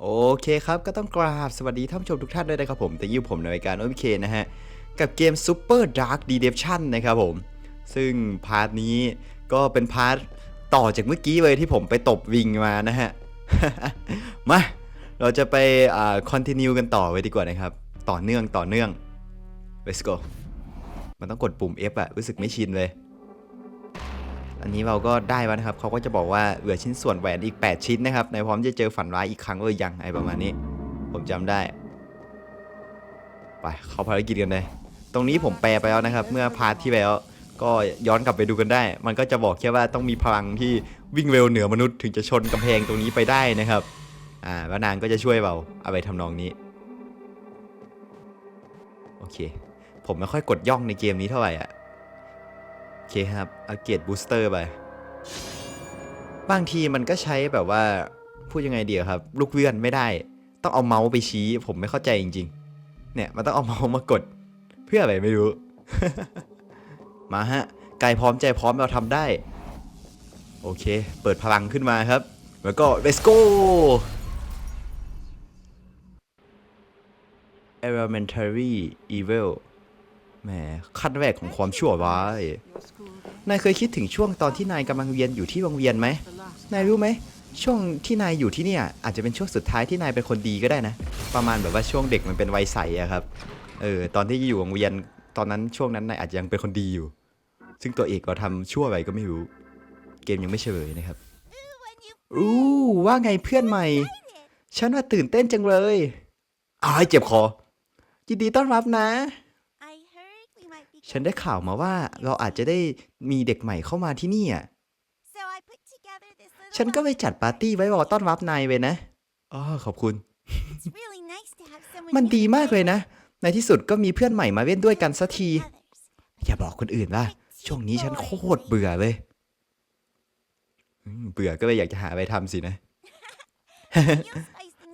โอเคครับ ก็ต้องกราบสวัสดีท่านผู้ชมทุกท่านด้วยนะครับผมแต่อยูผมในรายการโอเคนะฮะ กับเกม Super Dark Redemption นะครับผม ซึ่งพาร์ทนี้ก็เป็นพาร์ทต่อจากเมื่อกี้เลยที่ผมไปตบวิงมานะฮะ มา เราจะไปอ่า continue กันต่อไว้ดีกว่านะครับ ต่อเนื่องต่อเนื่อง let's go มันต้องกดปุ่ม F อะรู้สึกไม่ชินเลย อันนี้เราก็ได้แล้วนะครับเขาก็จะบอกว่าเหลือชิ้นส่วนแหวนอีก 8 ชิ้นนะครับในพร้อมจะเจอฝันร้ายอีกครั้งหรือยังไอประมาณนี้ ผมจำได้ ไปเข้าภารกิจกันเลยตรงนี้ผมแปลไปแล้วนะครับ เมื่อพาร์ทที่แล้วก็ย้อนกลับไปดูกันได้ มันก็จะบอกแค่ว่าต้องมีพลังที่วิ่งเร็วเหนือมนุษย์ถึงจะชนกำแพงตรงนี้ไปได้นะครับ อ่าแล้วนางก็จะช่วยเราเอะไรทำนองนี้ โอเค ผมไม่ค่อยกดย่องในเกมนี้เท่าไหร่อะ เคครับเอาเกตบูสเตอร์ไป บางทีมันก็ใช้แบบว่า พูดยังไงเดียวครับ ลูกเลื่อนไม่ได้ ต้องเอาเมาส์ไปชี้ ผมไม่เข้าใจจริง ๆ เนี่ย มันต้องเอาเมาส์มากด เพื่ออะไรไม่รู้ มาฮะกายพร้อมใจพร้อมเราทำได้ โอเค เปิดพลังขึ้นมาครับ แล้วก็ let's go elementary evil แหมขั้นแรกของความชั่วร้ายนายเคยคิดถึงช่วงตอนที่นายกำลังเรียนอยู่ที่โรงเรียนไหม นายรู้ไหม ช่วงที่นายอยู่ที่เนี่ยอาจจะเป็นช่วงสุดท้ายที่นายเป็นคนดีก็ได้นะ ประมาณแบบว่าช่วงเด็กมันเป็นวัยใสอะครับ เออตอนที่อยู่โรงเรียนตอนนั้นช่วงนั้นนายอาจจะยังเป็นคนดีอยู่ ซึ่งตัวเอกเราทำชั่วอะไรก็ไม่รู้ เกมยังไม่เฉลยนะครับ อู้ว่าไงเพื่อนใหม่ ฉันว่าตื่นเต้นจังเลยอ้ายเจ็บคอ ยินดีต้อนรับนะ ฉันได้ข่าวมาว่าเราอาจจะได้มีเด็กใหม่เข้ามาที่นี่อะ ฉันก็ไปจัดปาร์ตี้ไว้รอต้อนรับนายไว้นะอ๋อขอบคุณ มันดีมากเลยนะ ในที่สุดก็มีเพื่อนใหม่มาเล่นด้วยกันสักที อย่าบอกคนอื่นว่าช่วงนี้ฉันโคตรเบื่อเลยอืมเบื่อก็เลยอยากจะหาอะไรทำสินะ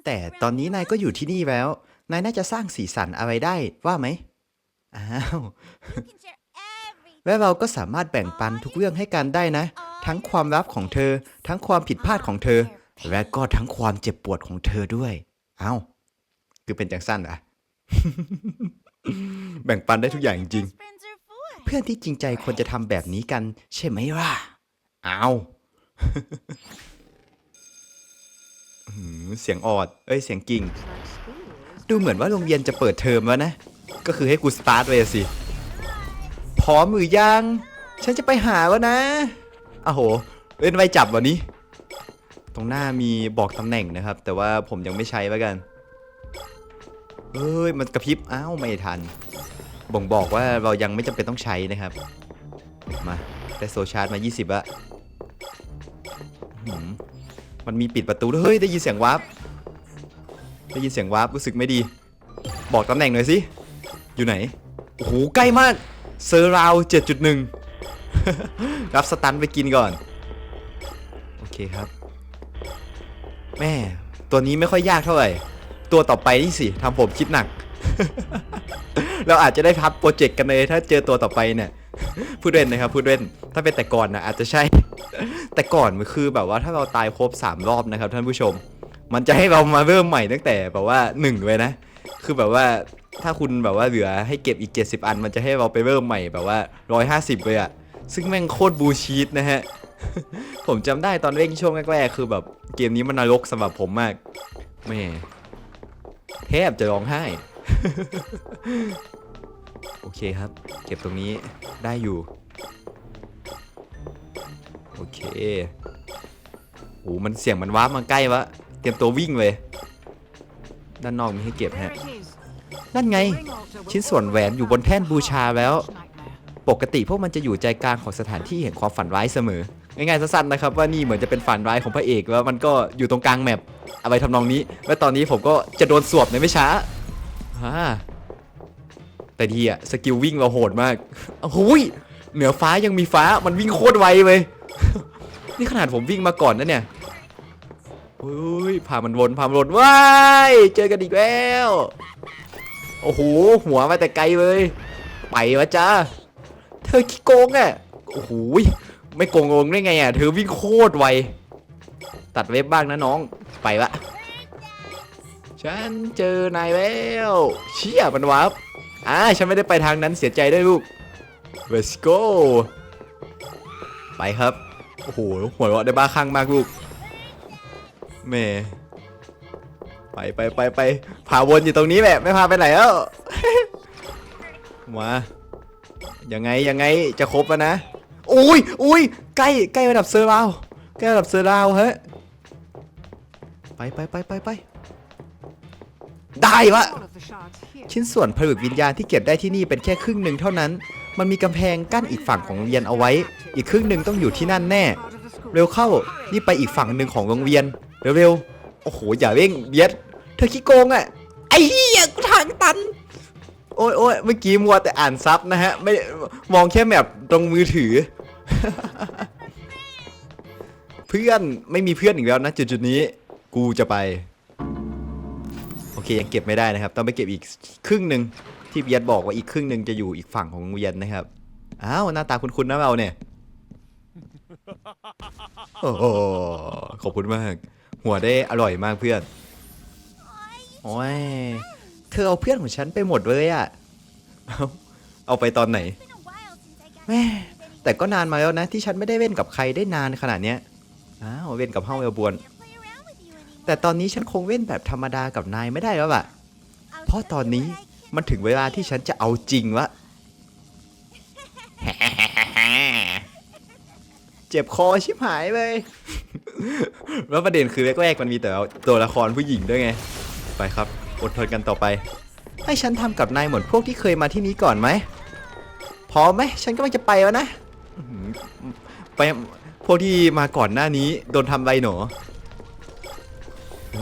แต่ตอนนี้นายก็อยู่ที่นี่แล้ว นายน่าจะสร้างสีสันอะไรได้ว่าไหม อ้าว และเราก็สามารถแบ่งปันทุกเรื่องให้กันได้นะ ทั้งความลับของเธอ ทั้งความผิดพลาดของเธอ และก็ทั้งความเจ็บปวดของเธอด้วย เอ้า คือเป็นจังสั้นเหรอะแบ่งปันได้ทุกอย่างจริงๆ เพื่อนที่จริงใจควรจะทำแบบนี้กัน ใช่ไหมล่ะเอ้าอื้อหือเสียงออด เอ้ย เสียงกิ่ง ดูเหมือนว่าโรงเรียนจะเปิดเทอมแล้วนะ ก็คือให้กูสตาร์ทเลยสิ พร้อมหรือยัง ฉันจะไปหาแล้วนะอ้โห เล่นไวจับวันนี้ ตรงหน้ามีบอกตำแหน่งนะครับ แต่ว่าผมยังไม่ใช้แล้วกันเอ้ย มันกระพริบ อ้าว ไม่ทัน บ่งบอกว่าเรายังไม่จำเป็นต้องใช้นะครับ มา ได้โซชาร์จมา 20ละมันมีปิดประตูเฮ้ย ได้ยินเสียงวาร์ปได้ยินเสียงวาร์ปรู้สึกไม่ดี บอกตำแหน่งหน่อยสิ อยู่ไหน โอ้โห ใกล้มากเซอร์ราว7.1รับสตันไปกินก่อน โอเคครับ แม่ ตัวนี้ไม่ค่อยยากเท่าไหร่ ตัวต่อไปนี่สิทำผมคิดหนัก เราอาจจะได้พับโปรเจกต์กันเลยถ้าเจอตัวต่อไปเนี่ยพูดเล่นนะครับพูดเล่นถ้าเป็นแต่ก่อนนะอาจจะใช่ แต่ก่อนมันคือแบบว่าถ้าเราตายครบ 3 รอบนะครับท่านผู้ชม มันจะให้เรามาเริ่มใหม่ตั้งแต่แบบว่า1เลยนะ คือแบบว่า ถ้าคุณแบบว่าเหลือให้เก็บอีก 70 อัน มันจะให้เราไปเริ่มใหม่แบบว่า 150 เลยอะซึ่งแม่งโคตรบูชีตนะฮะ ผมจำได้ตอนเล่นช่วงแรกๆ คือแบบเกมนี้มันนรกสำหรับผมมากแม่แทบจะร้องไห้ โอเคครับ เก็บตรงนี้ได้อยู่ โอเคโอ้มันเสียงมันว้ามาใกล้วะ เตรียมตัววิ่งเลย ด้านนอกมีให้เก็บฮะ นั่นไง ชิ้นส่วนแหวนอยู่บนแท่นบูชาแล้ว ปกติพวกมันจะอยู่ใจกลางของสถานที่แห่งความฝันร้ายเสมอ ง่ายๆสั้นๆนะครับว่านี่เหมือนจะเป็นฝันร้ายของพระเอกแล้วมันก็อยู่ตรงกลางแมปอะไรทำนองนี้และตอนนี้ผมก็จะโดนสวบในไม่ช้าอ่าแต่ดีอะสกิลวิ่งเราโหดมากโอ้ยเหนือฟ้ายังมีฟ้ามันวิ่งโคตรไวเลย นี่ขนาดผมวิ่งมาก่อนนะเนี่ยเฮ้ยพามันวนพามันวนว้ายเจอกันอีกแล้ว โอ้โห หัวมาแต่ไกลเลย ไปวะจ้า เธอขี้โกงอะ โอ้โหยไม่โกงงได้ไงอะ เธอวิ่งโคตรไว ตัดเว็บบ้างนะน้อง ไปละฉันเจอนายแล้ว เชี่ยมันวับอ่า ฉันไม่ได้ไปทางนั้นเสียใจด้วยลูก let's go ไปครับ โอ้โหหัวเราะได้บ้าคลั่งมากลูกแม่ ไปไปไปไปพาวนอยู่ตรงนี้แหละไม่พาไปไหนแล้วมายังไงยังไงจะครบแล้วนะอุ้ยอุ้ยใกล้ใกล้ระดับเซอร์ราวใกล้ระดับเซอร์ราวเฮ้ยไปไปไปไปไปได้วะชิ้นส่วนผลึกวิญญาณที่เก็บได้ที่นี่เป็นแค่ครึ่งหนึ่งเท่านั้น มันมีกำแพงกั้นอีกฝั่งของโรงเรียนเอาไว้ อีกครึ่งหนึ่งต้องอยู่ที่นั่นแน่ เร็วเข้า นี่ไปอีกฝั่งหนึ่งของโรงเรียน เร็วๆ โอ้โห อย่าเร่งเบียดเธอขี้โกงอะ ไอ้เหี้ยกูทางตัน โอ้ยโอ้ยเมื่อกี้มัวแต่อ่านซับนะฮะ ไม่มองแค่แบบตรงมือถือ เพื่อนไม่มีเพื่อนอีกแล้วนะจุดๆนี้ กูจะไป โอเคยังเก็บไม่ได้นะครับ ต้องไปเก็บอีกครึ่งหนึ่งที่เบียดบอกว่าอีกครึ่งหนึ่งจะอยู่อีกฝั่งของเรียนนะครับ อ้าวหน้าตาคุ้นๆนะเราเนี่ย โอ้ขอบคุณมาก หัวได้อร่อยมากเพื่อน โอ้ย เธอเอาเพื่อนของฉันไปหมดเลยอะเอาเอาไปตอนไหน แม่แต่ก็นานมาแล้วนะ ที่ฉันไม่ได้เล่นกับใครได้นานขนาดเนี้ย อ้าวเล่นกับเฮาเอลบวน แต่ตอนนี้ฉันคงเล่นแบบธรรมดากับนายไม่ได้แล้วล่ะเพราะตอนนี้มันถึงเวลาที่ฉันจะเอาจริงละ เจ็บคอชิบหายเลย แล้วประเด็นคือแรกๆมันมีแต่ตัวละครผู้หญิงด้วยไง ไปครับ อดทนกันต่อไป ให้ฉันทำกับนายเหมือนพวกที่เคยมาที่นี้ก่อนไหมพร้อมไหม ฉันกำลังจะไปแล้วนะ ไปพวกที่มาก่อนหน้านี้โดนทำไรหนอ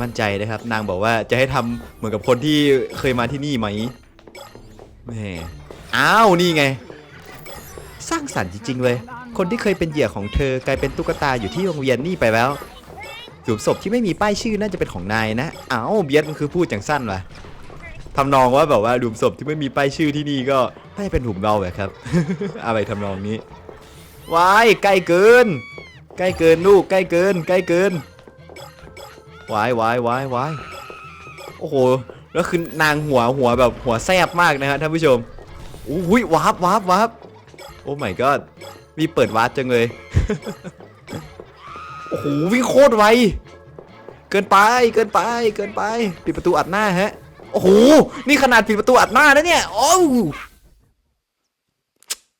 มั่นใจนะครับ นางบอกว่าจะให้ทำเหมือนกับคนที่เคยมาที่นี่ไหมแหม่อ้าว นี่ไง สร้างสรรค์จริง ๆ เลย คนที่เคยเป็นเหยื่อของเธอกลายเป็นตุ๊กตาอยู่ที่โรงเรียนนี่ไปแล้วหลุมศพที่ไม่มีป้ายชื่อน่าจะเป็นของนายนะอ้าวเบียดมันคือพูดจังสั้นวะทำนองว่าแบบว่าหลุมศพที่ไม่มีป้ายชื่อที่นี่ก็น่าจะเป็นหลุมเราแหละครับ อะไรทำนองนี้วายใกล้เกิน ใกล้เกินลูกใกล้เกิน ใกล้เกินวายวายวายวายโอ้โหแล้วคือนางหัวหัวแบบหัวแซบมากนะฮะท่านผู้ชมอุ้ยวาร์ปวาร์ปวาร์ปโอ้ my god มีเปิดวาร์ปจังเลย โอ้โหวิ่งโคตรไว เกินไปเกินไปเกินไป ปิดประตูอัดหน้าฮะ โอ้โห นี่ขนาดปิดประตูอัดหน้านะเนี่ย โอ้ว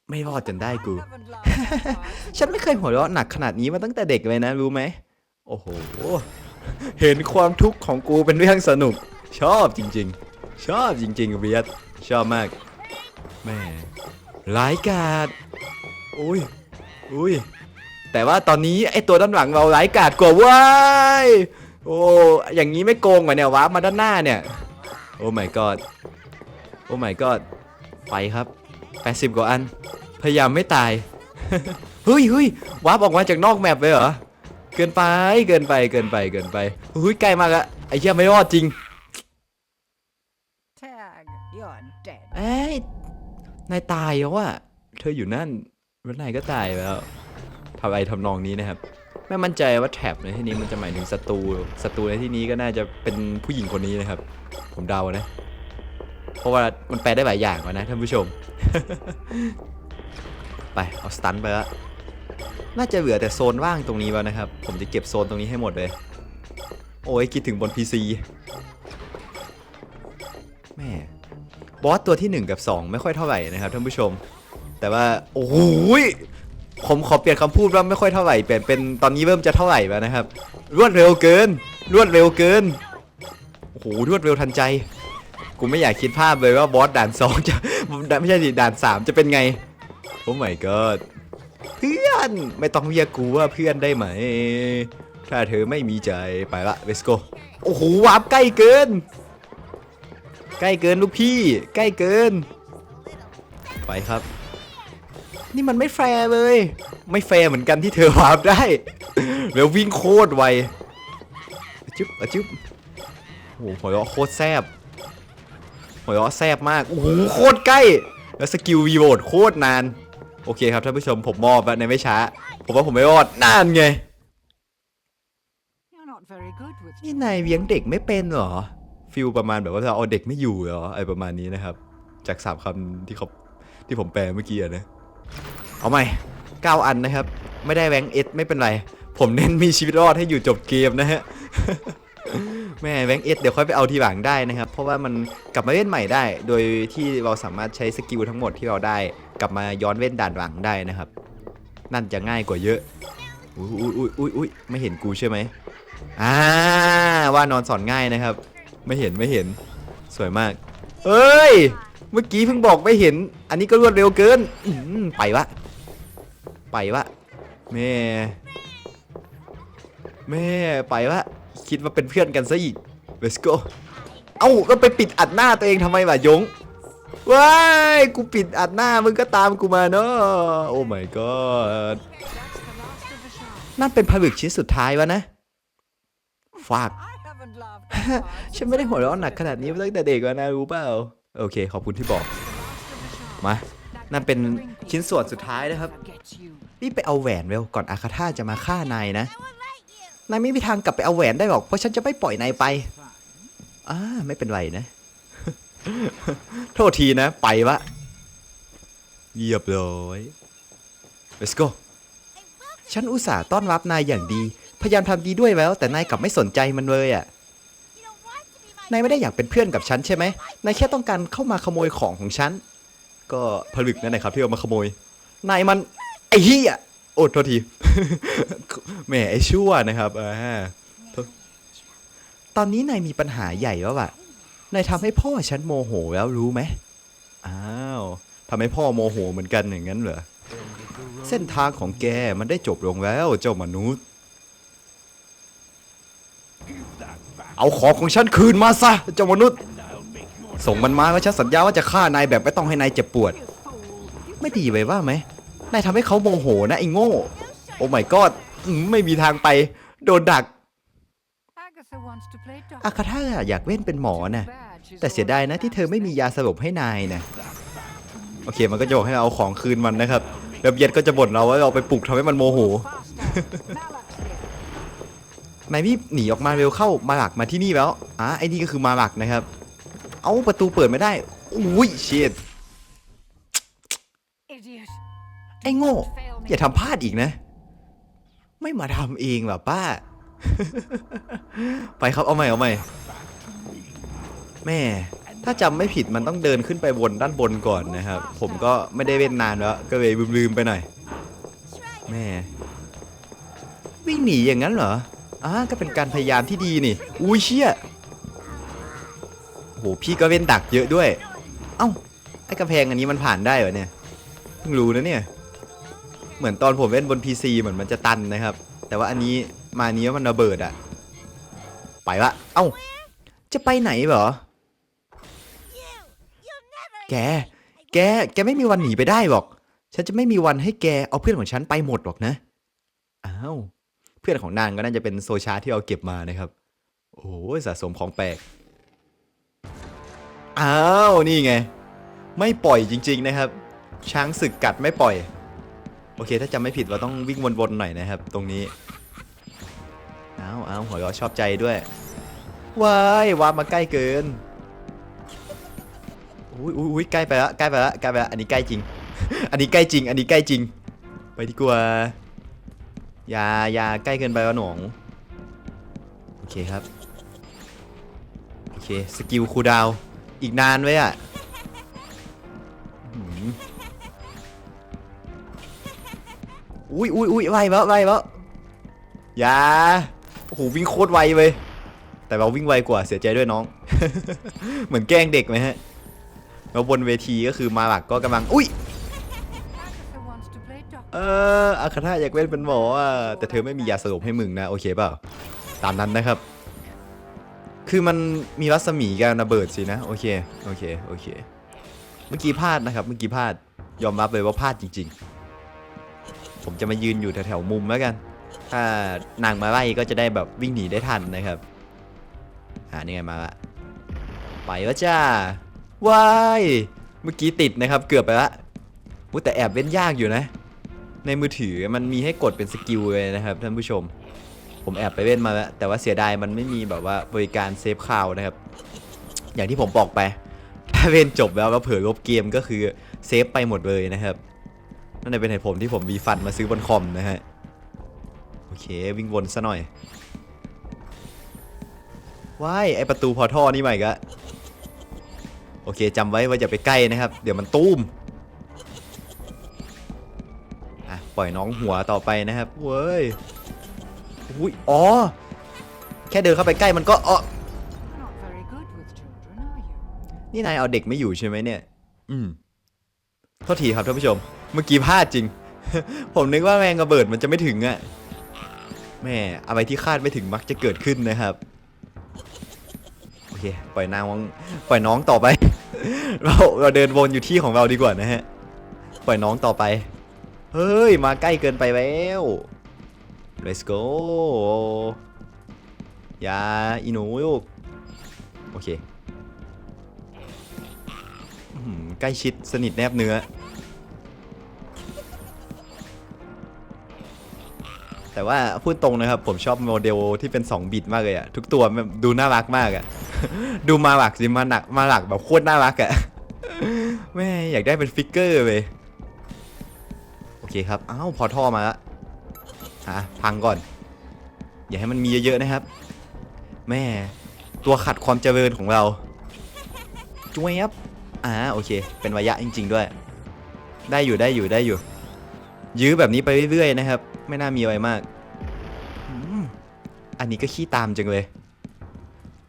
ไม่รอดจนได้กู ฉันไม่เคยหัวเราะหนักขนาดนี้มาตั้งแต่เด็กเลยนะรู้ไหม โอ้โห เห็นความทุกข์ของกูเป็นเรื่องสนุก ชอบจริง ๆ ชอบจริงๆเบียดชอบมาก แม่ร้ายกาจ อุ้ยอุ้ยแต่ว่าตอนนี้ไอตัวด้านหลังเราร้ายกาจกว่าเว้ายโอ้อย่างนี้ไม่โกงกว่าเนี่ยวาร์ปมาด้านหน้าเนี่ยโอ้ my god โอ้ my god ไปครับ 80 กว่าอัน พยายามไม่ตาย เฮ้ยเฮ้ยวาร์ปออกมาจากนอกแมปเลยเหรอ เกินไป เกินไป เกินไป เกินไปเฮ้ยใกล้มากอะไอ้เหี้ยไม่รอดจริง Tag, you're dead. เอ้ยนายตายแล้วอะเธออยู่นั่นแล้ วนายก็ตายไปแล้วทำอะไรทำนองนี้นะครับ ไม่มั่นใจว่าแท็บในที่นี้มันจะหมายถึงศัตรูศัตรูในที่นี้ก็น่าจะเป็นผู้หญิงคนนี้นะครับ ผมเดานะ เพราะว่ามันแปลได้หลายอย่างกว่านะท่านผู้ชม ไปเอาสตันไปละน่าจะเหลือแต่โซนว่างตรงนี้แล้วนะครับ ผมจะเก็บโซนตรงนี้ให้หมดเลย โอ้ยคิดถึงบน PC แม่บอสตัวที่ 1 กับ 2 ไม่ค่อยเท่าไหร่นะครับท่านผู้ชม แต่ว่าโอ้โหยผมขอเปลี่ยนคำพูดว่าไม่ค่อยเท่าไหร่เปลี่ยนเป็นตอนนี้เริ่มจะเท่าไหร่แล้วนะครับ รวดเร็วเกิน รวดเร็วเกินโอ้โหรวดเร็วทันใจกูไม่อยากคิดภาพเลยว่าบอสด่านสองจะไม่ใช่ดิด่านสามจะเป็นไงโอ้ my god เพื่อนไม่ต้องเรียกกูว่าเพื่อนได้ไหม ถ้าเธอไม่มีใจไปละ let's go โอ้โหวาร์ปใกล้เกิน ใกล้เกินลูกพี่ ใกล้เกิน ไปครับ นี่มันไม่แฟร์เลย ไม่แฟร์เหมือนกันที่เธอวาร์ปได้ แล้ววิ่งโคตรไวอะจุ๊บอะจุ๊บโอ้โหหัวเราะโคตรแซบหัวเราะแซบมาก โอ้โห โคตรใกล้ แล้วสกิลวีโวดโคตรนาน โอเคครับท่านผู้ชมผมมอบแล้วในไม่ช้า ผมว่าผมไม่รอดนานไง You're not very good with นี่นายเลี้ยงเด็กไม่เป็นเหรอ ฟิลประมาณแบบว่าเราเอาเด็กไม่อยู่เหรอไอประมาณนี้นะครับ จากสามคำที่เขาที่ผมแปลเมื่อกี้อะนะ เอาใหม่เก้าอันนะครับ ไม่ได้แรงเอสไม่เป็นไร ผมเน้นมีชีวิตรอดให้อยู่จบเกมนะฮะแม่แรงเอสเดี๋ยวค่อยไปเอาทีหลังได้นะครับ เพราะว่ามันกลับมาเล่นใหม่ได้ โดยที่เราสามารถใช้สกิลทั้งหมดที่เราได้กลับมาย้อนเล่นด่านหลังได้นะครับ นั่นจะง่ายกว่าเยอะอุ้ยอุ้ยอุ้ยอุ้ยอุ้ยไม่เห็นกูใช่ไหมอ่าว่านอนสอนง่ายนะครับ ไม่เห็นไม่เห็นสวยมาก เอ้ย เมื่อกี้เพิ่งบอกไม่เห็น อันนี้ก็รวดเร็วเกินอืมไปวะ ไปวะแม่ แม่ไปวะ คิดว่าเป็นเพื่อนกันซะอีก let's go เอ้าก็ไปปิดอัดหน้าตัวเองทำไมวะยงว้ายกูปิดอัดหน้ามึงก็ตามกูมาเนอะโอ้ my god That's the last of the shop. นั่นเป็นผลึกชิ้นสุดท้ายวะนะฝาก I haven't laughed that hard ฉันไม่ได้หัวเราะหนักขนาดนี้มาตั้งแต่เด็กแล้วนะรู้เปล่า โอเค ขอบคุณที่บอก since the last of the shop. มา นั่นเป็นชิ้นส่วนสุดท้ายนะครับ Forget you. รีบไปเอาแหวนเร็วก่อนอาคาธาจะมาฆ่านายนะ นายไม่มีทางกลับไปเอาแหวนได้หรอก เพราะฉันจะไม่ปล่อยนายไป อ่า ไม่เป็นไรนะ โทษทีนะ ไปวะเยียบร้อย let's go ฉันอุตส่าห์ต้อนรับนายอย่างดี พยายามทำดีด้วยแล้ว แต่นายกลับไม่สนใจมันเลยอะ นายไม่ได้อยากเป็นเพื่อนกับฉันใช่ไหมนายแค่ต้องการเข้ามาขโมยของของฉัน ก็ผลึกนั่นแหละครับที่เอามาขโมย นายมันไอ้เหี้ยโอ้โทษที แหมไอ้ชั่วนะครับอ่าตอนนี้นายมีปัญหาใหญ่แล้วอะนายทำให้พ่อฉันโมโหแล้วรู้ไหมอ้าวทำให้พ่อโมโหเหมือนกันอย่างนั้นเหรอ เส้นทางของแกมันได้จบลงแล้วเจ้ามนุษย์ เอาของของฉันคืนมาซะเจ้ามนุษย์ ส่งมันมาแล้วฉันสัญญาว่าจะฆ่านายแบบไม่ต้องให้นายเจ็บปวด ไม่ดีไปว่าไหมนายทำให้เขาโมโหนะไอ้โง่ โอ้ my god อืมไม่มีทางไปโดนดักอาคาธาอยากเล่นเป็นหมอนะแต่เสียดายนะที่เธอไม่มียาสลบให้นายนะโอเคมันก็จะบอกให้เราเอาของคืนมันนะครับแล้วเย็ดก็จะบ่นเราว่าเราไปปลุกทำให้มันโมโห นายรีบหนีออกมาเร็วเข้ามาหลักมาที่นี่แล้วอะไอ้นี่ก็คือมาหลักนะครับ เอาประตูเปิดไม่ได้อุ้ยเชียด Idiot. ไอ้โง่ Fail me. อย่าทำพลาดอีกนะ ไม่มาทำเองเหรอป้า ไปครับเอาใหม่เอาใหม่แม่ถ้าจำไม่ผิดมันต้องเดินขึ้นไปบนด้านบนก่อนนะครับ ผมก็ไม่ได้เล่นนานแล้ว ก็เลยลืมๆไปหน่อย แม่ วิ่งหนีอย่างนั้นเหรอ อ่าก็เป็นการพยายามที่ดีนี่ อุ้ยเชี่ยโหพี่ก็เล่นดักเยอะด้วย เอ้าไอ้กระแพงอันนี้มันผ่านได้เหรอเนี่ยเพิ่งรู้นะเนี่ย เหมือนตอนผมเล่นบน PC เหมือนมันจะตันนะครับ แต่ว่าอันนี้มานี้มันระเบิดอะไปละ เอ้า จะไปไหนเหรอ แก แก แกไม่มีวันหนีไปได้หรอก ฉันจะไม่มีวันให้แกเอาเพื่อนของฉันไปหมดหรอกนะ อ้าว เพื่อนของนางก็น่าจะเป็นโซชาที่เราเก็บมานะครับ โอ้ยสะสมของแปลก อ้าว นี่ไง ไม่ปล่อยจริง ๆนะครับ ช้างศึกกัดไม่ปล่อย โอเค ถ้าจำไม่ผิดเราต้องวิ่งวนๆหน่อยนะครับ ตรงนี้ อ้าวอ้าวหัวเราะชอบใจด้วย ว้ายว้ามาใกล้เกินอุ้ยอุ้ยอุ้ยใกล้ไปละใกล้ไปละใกล้ไปละอันนี้ใกล้จริง อันนี้ใกล้จริง อันนี้ใกล้จริง ไปดีกว่า ย่าอย่าใกล้เกินไปวะหนงโอเคครับ โอเค สกิลคูดาว อีกนานไว้อะอุ้ยอุ้ยอุ้ยไวแล้วไวแล้อย่าโอ้โหวิ่งโคตรไวเลยแต่เราวิ่งไวกว่าเสียใจด้วยน้อง เหมือนแกล้งเด็กไหมฮะแล้วบนเวทีก็คือมาหลักก็กำลัง อุ้ย ออาคาธาอยากเล่นเป็นหมออะแต่เธอไม่มียาสลบให้มึงนะโอเคเปล่าตามนั้นนะครับ คือมันมีรัศมีการระเบิดสินะโอเคโอเคโอเค เมื่อกี้พลาดนะครับ เมื่อกี้พลาดยอมรับเลยว่าพลาดจริง ๆ ผมจะมายืนอยู่แถวๆมุมแล้วกัน ถ้านางมาไล่ก็จะได้แบบวิ่งหนีได้ทันนะครับอ่านี่ไงมาละไปวะจ้าวายเมื่อกี้ติดนะครับ เกือบไปละอุ๊ยแต่แอบเล่นยากอยู่นะ ในมือถือมันมีให้กดเป็นสกิลเลยนะครับท่านผู้ชม ผมแอบไปเล่นมาแล้วแต่ว่าเสียดายมันไม่มีแบบว่าบริการเซฟคาวนะครับ อย่างที่ผมบอกไปถ้าเล่นจบแล้วแล้วเผลอลบเกมก็คือเซฟไปหมดเลยนะครับนั่นเลยเป็นเหตุผลที่ผมมีฟันมาซื้อบนคอมนะฮะโอเควิ่งวนซะหน่อยว้ายไอประตูพอท่อนี่ใหม่กะโอเคจำไว้ว่าอย่าไปใกล้นะครับ เดี๋ยวมันตุ้ม ปล่อยน้องหัวต่อไปนะครับเว้ยอุ้ยอ๋อ แค่เดินเข้าไปใกล้มันก็อ๋อนี่นายเอาเด็กไม่อยู่ใช่ไหมเนี่ย อืมโทษทีครับท่านผู้ชม เมื่อกี้พลาดจริง ผมนึกว่าแมงกระเบิดมันจะไม่ถึงอะแม่อะไรที่คาดไม่ถึงมักจะเกิดขึ้นนะครับ โอเค ปล่อยนางปล่อยน้องต่อไป เราเราเดินวนอยู่ที่ของเราดีกว่านะฮะ ปล่อยน้องต่อไป เฮ้ย มาใกล้เกินไปแล้ว let's go อย่าอีหนูลูกโอเคใกล้ชิดสนิทแนบเนื้อ แต่ว่าพูดตรงนะครับ ผมชอบโมเดลที่เป็น 2 บิตมากเลยอะทุกตัวดูน่ารักมากอะดูมาหลักสิมาหนักมาหลักแบบโคตรน่ารักอะแม่อยากได้เป็นฟิกเกอร์เลย เคครับอ้าวพอท่อมาและอะพังก่อน อย่าให้มันมีเยอะๆนะครับ แม่ตัวขัดความเจริญของเราจุ๊บอ่าโอเค เป็นระยะจริง ๆ ด้วย ได้อยู่ได้อยู่ได้อยู่ ยื้อแบบนี้ไปเรื่อยๆนะครับ ไม่น่ามีอะไรมากอันนี้ก็ขี้ตามจังเลย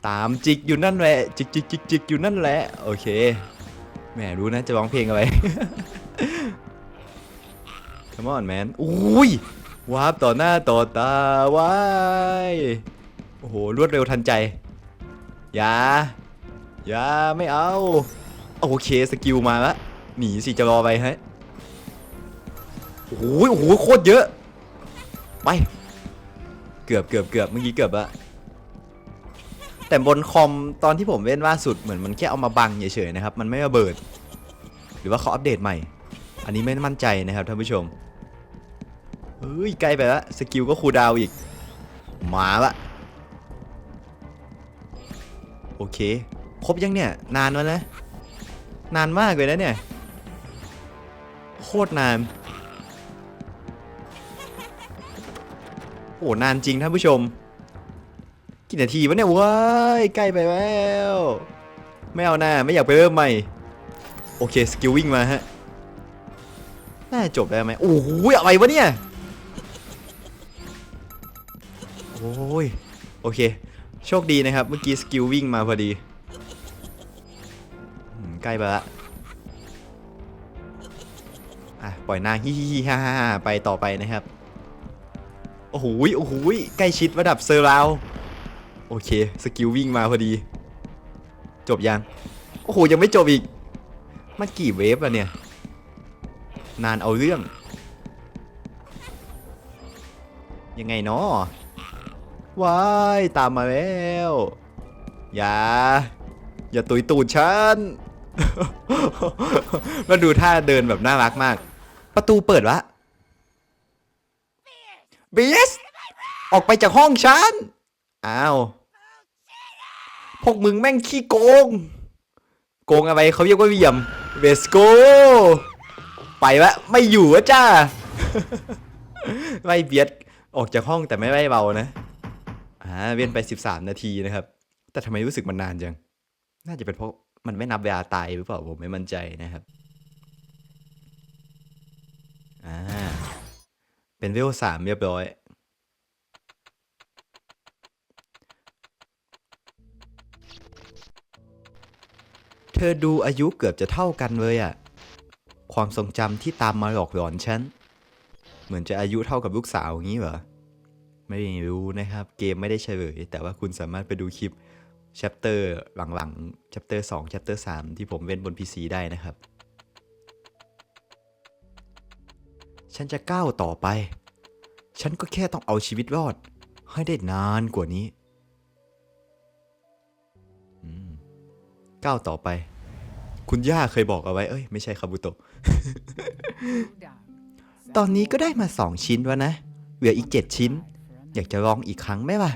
ตามจิกอยู่นั่นแหละจิกจิกจิกจิกอยู่นั่นแหละโอเคแหมรู้นะจะร้องเพลงอะไร Come on man อุ้ยวาร์ปต่อหน้าต่อตาว้ายโอ้โห รวดเร็วทันใจ อย่า อย่า ไม่เอา โอเค สกิลมาละ หนีสิจะรอไปฮะโอ้โหโอ้โห โคตรเยอะ ไป เกือบเกือบเกือบเมื่อกี้เกือบละแต่บนคอมตอนที่ผมเล่นล่าสุดเหมือนมันแค่เอามาบังเฉยๆนะครับ มันไม่ระเบิด หรือว่าเขาอัปเดตใหม่ อันนี้ไม่มั่นใจนะครับท่านผู้ชม เฮ้ยใกล้ไปละสกิลก็คูดาวอีก มาละโอเค ครบยังเนี่ย นานแล้วนะ นานมากเลยนะเนี่ย โคตรนาน โอ้นานจริงท่านผู้ชม กี่นาทีวะเนี่ยว้ายใกล้ไปแล้วไม่เอาหน้าไม่อยากไปเริ่มใหม่ โอเค สกิลวิ่งมาฮะ น่าจะจบได้ไหมโอ้โหอะไรวะเนี่ย เค โชคดีนะครับ เมื่อกี้สกิลวิ่งมาพอดีใกล้ไปละอะปล่อยนางฮิฮิฮิฮ่าฮ่าฮ่าไปต่อไปนะครับ โอ้โหโอ้โหใกล้ชิดระดับเซอร์ราวโอเค สกิลวิ่งมาพอดี จบยัง โอ้โห ยังไม่จบอีก มันกี่เวฟอะเนี่ย นานเอาเรื่อง ยังไงเนาะ ว้ายตามมาแล้ว อย่า อย่าตุยตูดฉันมาดูท่าเดินแบบน่ารักมาก ประตูเปิดวะเบียสออกไปจากห้องฉัน อ้าว พวกมึงแม่งขี้โกง โกงอะไรเขาเรียกว่าเวี่ยมเวสโก ไปวะ ไม่อยู่วะจ้าไล่เบียดออกจากห้องแต่ไม่ไล่เบานะ อ่าเวียนไป 13 นาทีนะครับ แต่ทำไมรู้สึกมันนานจัง น่าจะเป็นเพราะมันไม่นับเวลาตายหรือเปล่าผมไม่มั่นใจนะครับ อ่า เป็นเวลสามเรียบร้อยเธอดูอายุเกือบจะเท่ากันเลยอะความทรงจำที่ตามมาหลอกหลอนฉัน เหมือนจะอายุเท่ากับลูกสาวอย่างนี้เหรอ ไม่รู้นะครับ เกมไม่ได้เฉลย แต่ว่าคุณสามารถไปดูคลิป chapter หลังๆ chapter 2 chapter 3ที่ผมเว้นบน PC ได้นะครับ ฉันจะก้าวต่อไป ฉันก็แค่ต้องเอาชีวิตรอด ให้ได้นานกว่านี้อืมก้าวต่อไป คุณย่าเคยบอกเอาไว้ เอ้ย ไม่ใช่คาบุโตะ Down. ตอนนี้ก็ได้มา2ชิ้นแล้วนะ เหลืออีก7ชิ้น อยากจะลองอีกครั้งไหมล่ะ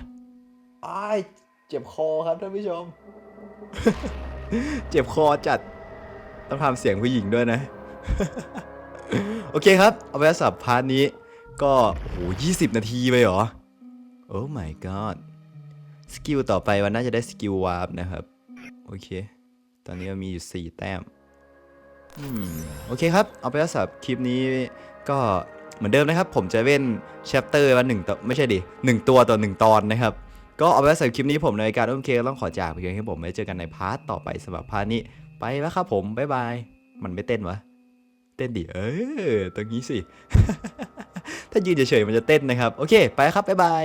อ้ายเจ็บคอครับท่านผู้ชม เจ็บคอจัด ต้องทำเสียงผู้หญิงด้วยนะ โอเคครับ เอาไปสับพาร์ทนี้ก็โอ้โหยี่สิบนาทีไปเหรอ โอ้ my god สกิลต่อไปวันน่าจะได้สกิลวาร์ปนะครับ โอเค ตอนนี้เรามีอยู่ 4 แต้ม อืม โอเคครับ เอาไปสับคลิปนี้ก็ เหมือนเดิมนะครับ ผมจะเว้นแชปเตอร์วันหนึ่งตัวไม่ใช่ดิหนึ่งตัวต่อหนึ่งตอนนะครับ ก็เอาไว้สับคลิปนี้ผมในการโอเคก็ต้องขอจากไปเพียงให้ผมไว้เจอกันในพาร์ทต่อไปสำหรับพาร์ทนี้ไปแล้วครับผมบ๊ายบายมันไม่เต้นวะเต้นดิเออตรงนี้สิ ถ้ายืนเฉยๆมันจะเต้นนะครับ โอเค ไปครับบ๊ายบาย